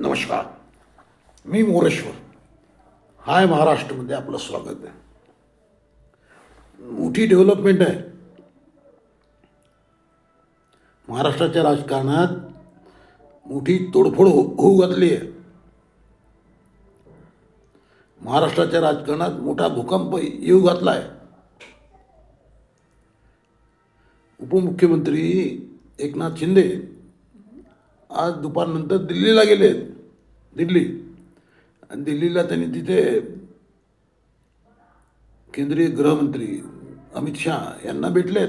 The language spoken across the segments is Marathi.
नमस्कार. मी मोरेश्वर. हाय महाराष्ट्रमध्ये आपलं स्वागत आहे. मोठी डेव्हलपमेंट आहे. महाराष्ट्राच्या राजकारणात मोठी तोडफोड हो होऊ घातली आहे. महाराष्ट्राच्या राजकारणात मोठा भूकंप येऊ घातला आहे. उपमुख्यमंत्री एकनाथ शिंदे आज दुपारनंतर दिल्लीला गेले दिल्ली. आणि दिल्लीला त्यांनी तिथे केंद्रीय गृहमंत्री अमित शहा यांना भेटलेत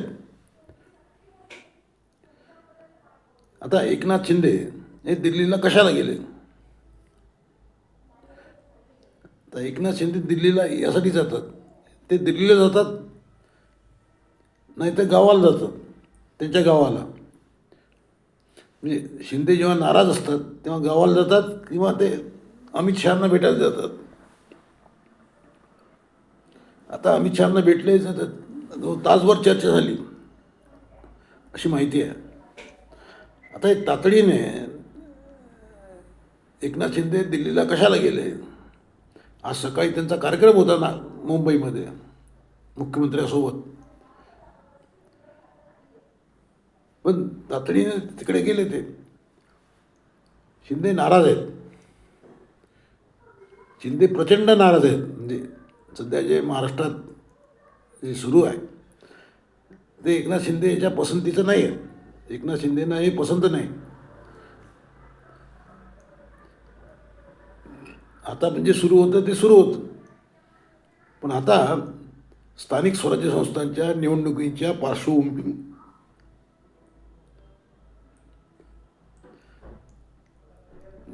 आता एकनाथ शिंदे हे दिल्लीला कशाला गेले? तर एकनाथ शिंदे दिल्लीला यासाठी जातात. ते दिल्लीला जातात. नाही तर गावाला जातात. त्यांच्या गावाला. म्हणजे शिंदे जेव्हा नाराज असतात तेव्हा गावाला जातात किंवा ते अमित शहाना भेटायला जातात. आता अमित शहाना भेटले तासभर चर्चा झाली. अशी माहिती आहे. आता हे तातडीने एकनाथ शिंदे दिल्लीला कशाला गेले? आज सकाळी त्यांचा कार्यक्रम होता ना मुंबईमध्ये मुख्यमंत्र्यासोबत. पण तातडीने तिकडे गेले ते. शिंदे नाराज आहेत. शिंदे प्रचंड नाराज आहेत. म्हणजे सध्या जे महाराष्ट्रात जे सुरू आहे ते एकनाथ शिंदे याच्या पसंतीचं नाही आहे. एकनाथ शिंदेना हे पसंत नाही. आता म्हणजे सुरू होतं ते सुरू होतं. पण आता स्थानिक स्वराज्य संस्थांच्या निवडणुकीच्या पार्श्वभूमी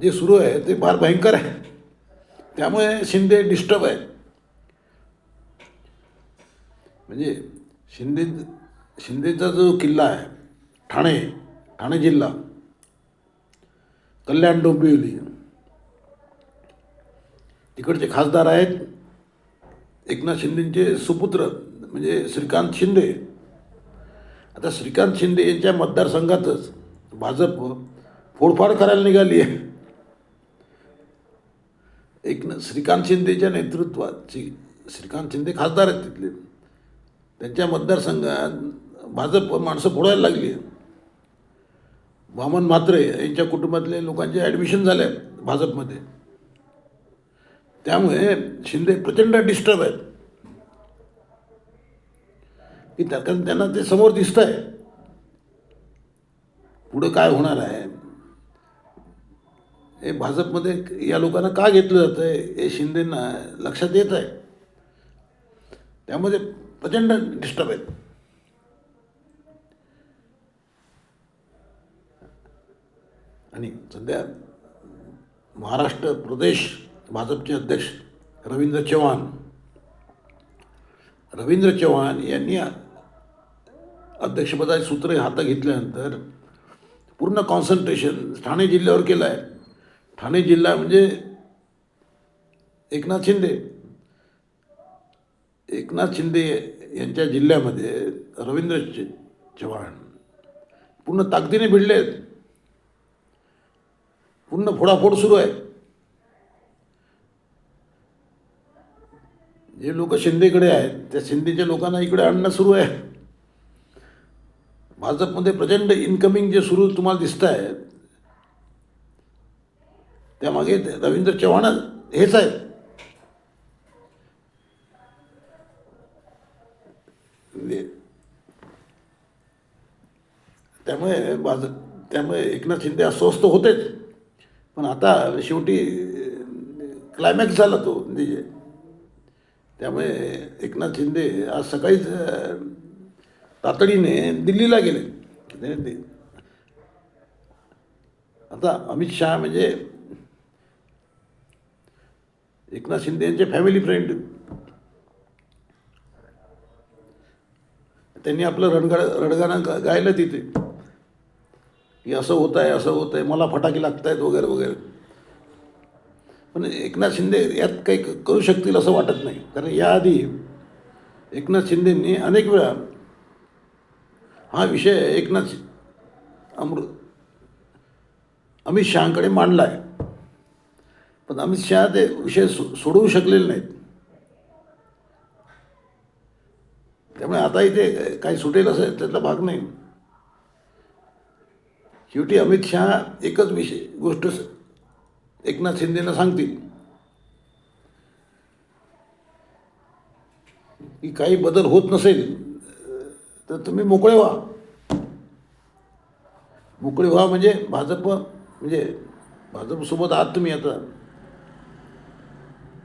जे सुरू आहे ते फार भयंकर आहे. त्यामुळे शिंदे डिस्टर्ब आहे म्हणजे शिंदे शिंदेचा जो किल्ला आहे ठाणे ठाणे जिल्हा कल्याण डोंबिवली तिकडचे खासदार आहेत एकनाथ शिंदेचे सुपुत्र म्हणजे श्रीकांत शिंदे. आता श्रीकांत शिंदे यांच्या मतदारसंघातच भाजप फोडफाड करायला निघाली आहे. एक न श्रीकांत शिंदेच्या नेतृत्वात श्री श्रीकांत शिंदे खासदार आहेत तिथले. त्यांच्या मतदारसंघात भाजप माणसं फोडायला लागली वामन म्हात्रे यांच्या कुटुंबातले लोकांचे ॲडमिशन झाले आहेत भाजपमध्ये. त्यामुळे शिंदे प्रचंड डिस्टर्ब आहेत. की त्या कारण त्यांना ते समोर दिसत आहे पुढं काय होणार आहे? हे भाजपमध्ये या लोकांना का घेतलं जातं आहे हे शिंदेंना लक्षात येत आहे. त्यामध्ये प्रचंड डिस्टर्ब आहेत. आणि सध्या महाराष्ट्र प्रदेश भाजपचे अध्यक्ष रवींद्र चव्हाण रवींद्र चव्हाण यांनी अध्यक्षपदाची सूत्रे हातात घेतल्यानंतर पूर्ण कॉन्सन्ट्रेशन ठाणे जिल्ह्यावर केलं आहे. ठाणे जिल्हा म्हणजे एकनाथ शिंदे. एकनाथ शिंदे यांच्या जिल्ह्यामध्ये रवींद्र चव्हाण पूर्ण ताकदीने भिडले आहेत. पूर्ण फोडाफोड सुरू आहे. जे लोक शिंदेकडे आहेत त्या शिंदेच्या लोकांना इकडे आणणं सुरू आहे. भाजपमध्ये प्रचंड इन्कमिंग जे सुरू तुम्हाला दिसत आहे त्यामागे रवींद्र चव्हाण हेच आहेत. म्हणजे त्यामुळे बाज त्यामुळे एकनाथ शिंदे अस्वस्थ होतेच. पण आता शेवटी क्लायमॅक्स झाला तो म्हणजे त्यामुळे एकनाथ शिंदे आज सकाळीच तातडीने दिल्लीला गेले. आता अमित शहा म्हणजे एकनाथ शिंदे यांचे फॅमिली फ्रेंड त्यांनी आपलं रणगा रणगाणं गा- गायलं तिथे. की असं होत आहे असं होत आहे मला फटाके लागत आहेत वगैरे वगैरे. पण एकनाथ शिंदे यात काही करू शकतील असं वाटत नाही. कारण याआधी एकनाथ शिंदेंनी अनेक वेळा हा विषय एकनाथ अमृत अमृ अमित शहाकडे मांडला आहे पण अमित शहा ते विषय सो सोडवू शकलेले नाहीत. त्यामुळे आता इथे काही सुटेल असं त्यातला भाग नाही. शेवटी अमित शहा एकच विषय गोष्ट एकनाथ शिंदेना सांगतील. की काही बदल होत नसेल तर तुम्ही मोकळे व्हा. मोकळे व्हा म्हणजे भाजप म्हणजे भाजपसोबत आहात तुम्ही आता.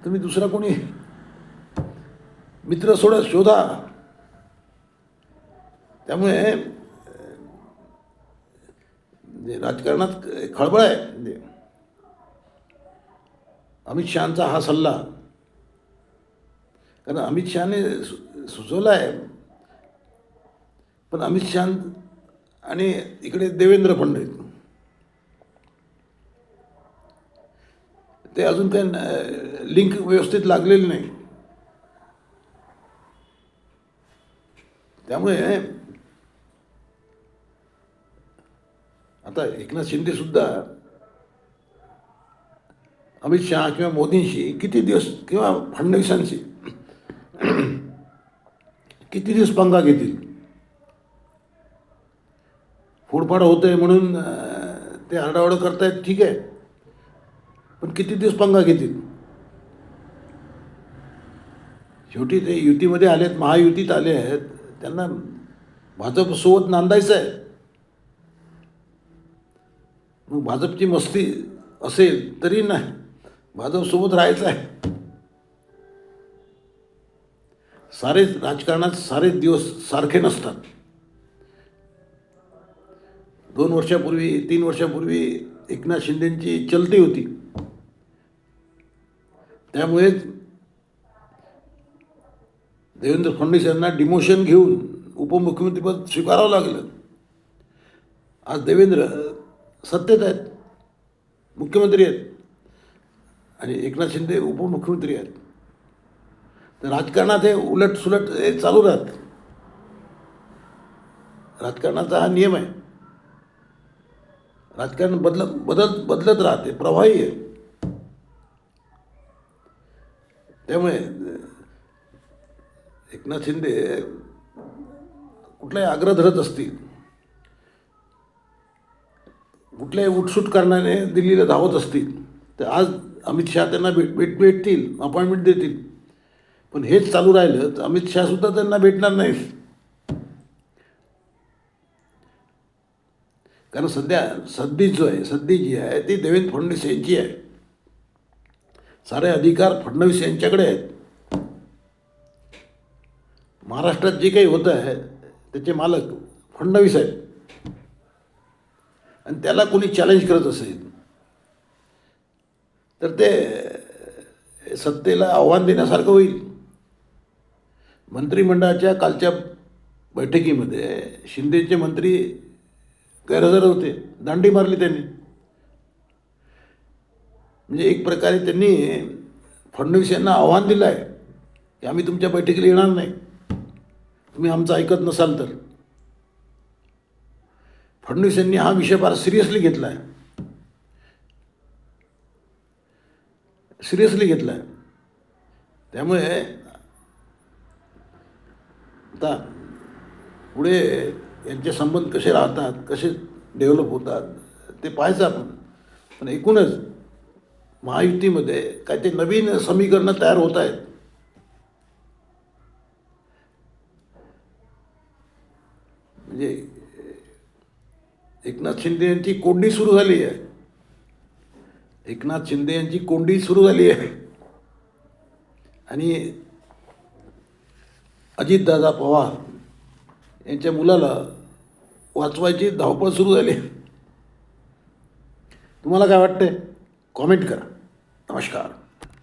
तुम्ही दुसरा कोणी? मित्र सोडा शोधा. त्यामुळे राजकारणात खळबळ आहे अमित शहाचा हा सल्ला. कारण अमित शहाने सु सुचवला आहे पण अमित शहा आणि इकडे देवेंद्र फडणवीस. ते अजून काही लिंक व्यवस्थित लागलेली नाही. त्यामुळे आता एकनाथ शिंदे सुद्धा अमित शहा किंवा मोदींशी किती दिवस किंवा फडणवीसांशी किती दिवस पंगा घेतील? फोडफाड होत आहे म्हणून ते आरडाओरड करतायत ठीक आहे. पण किती दिवस पंगा घेतील? शेवटी ते युतीमध्ये आलेत महायुतीत आले आहेत. त्यांना भाजपसोबत नांदायचं आहे. मग भाजपची मस्ती असेल तरी नाही. भाजपसोबत राहायचं आहे. सारे राजकारणात सारे दिवस सारखे नसतात. दोन वर्षापूर्वी तीन वर्षापूर्वी एकनाथ शिंदेंची चलती होती. त्यामुळे देवेंद्र फडणवीस यांना डिमोशन घेऊन उपमुख्यमंत्रीपद स्वीकारावं लागलं. आज देवेंद्र सत्तेत आहेत मुख्यमंत्री आहेत आणि एकनाथ शिंदे उपमुख्यमंत्री आहेत. तर राजकारणात हे उलट सुलट हे चालू राहत. राजकारणाचा हा नियम आहे. राजकारण बदल बदल बदलत राहते प्रवाही आहे. त्यामुळे एकनाथ शिंदे कुठलाही आग्रह धरत असतील कुठल्याही उठसूट कारणाने दिल्लीला धावत असतील तर आज अमित शहा त्यांना भेट भेट भेटतील अपॉइंटमेंट देतील. पण हेच चालू राहिलं तर अमित शहासुद्धा त्यांना भेटणार नाही कारण सध्या सद्दी जो आहे सद्दी जी आहे ती देवेंद्र फडणवीस यांची आहे. सारे अधिकार फडणवीस यांच्याकडे आहेत. महाराष्ट्रात जे काही होतं आहे त्याचे मालक फडणवीस आहेत. आणि त्याला कोणी चॅलेंज करत असेल तर ते सत्तेला आव्हान देण्यासारखं होईल. मंत्रिमंडळाच्या कालच्या बैठकीमध्ये शिंदेचे मंत्री गैरहजर होते. दांडी मारली त्यांनी. म्हणजे एक प्रकारे त्यांनी फडणवीस यांना आव्हान दिलं आहे की आम्ही तुमच्या बैठकीला येणार नाही. तुम्ही आमचं ऐकत नसाल तर. फडणवीस यांनी हा विषय फार सिरियसली घेतला आहे सिरियसली घेतला आहे त्यामुळे आता पुढे यांचे संबंध कसे राहतात कसे डेव्हलप होतात ते पाहायचं आपण. पण एकूणच महायुतीमध्ये काय ते नवीन समीकरणं तयार होत आहेत. म्हणजे एकनाथ शिंदे यांची कोंडी सुरू झाली आहे. एकनाथ शिंदे यांची कोंडी सुरू झाली आहे. आणि अजितदादा पवार यांच्या मुलाला वाचवायची धावपळ सुरू झाली तुम्हाला काय वाटतंय? कॉमेंट करा. नमस्कार.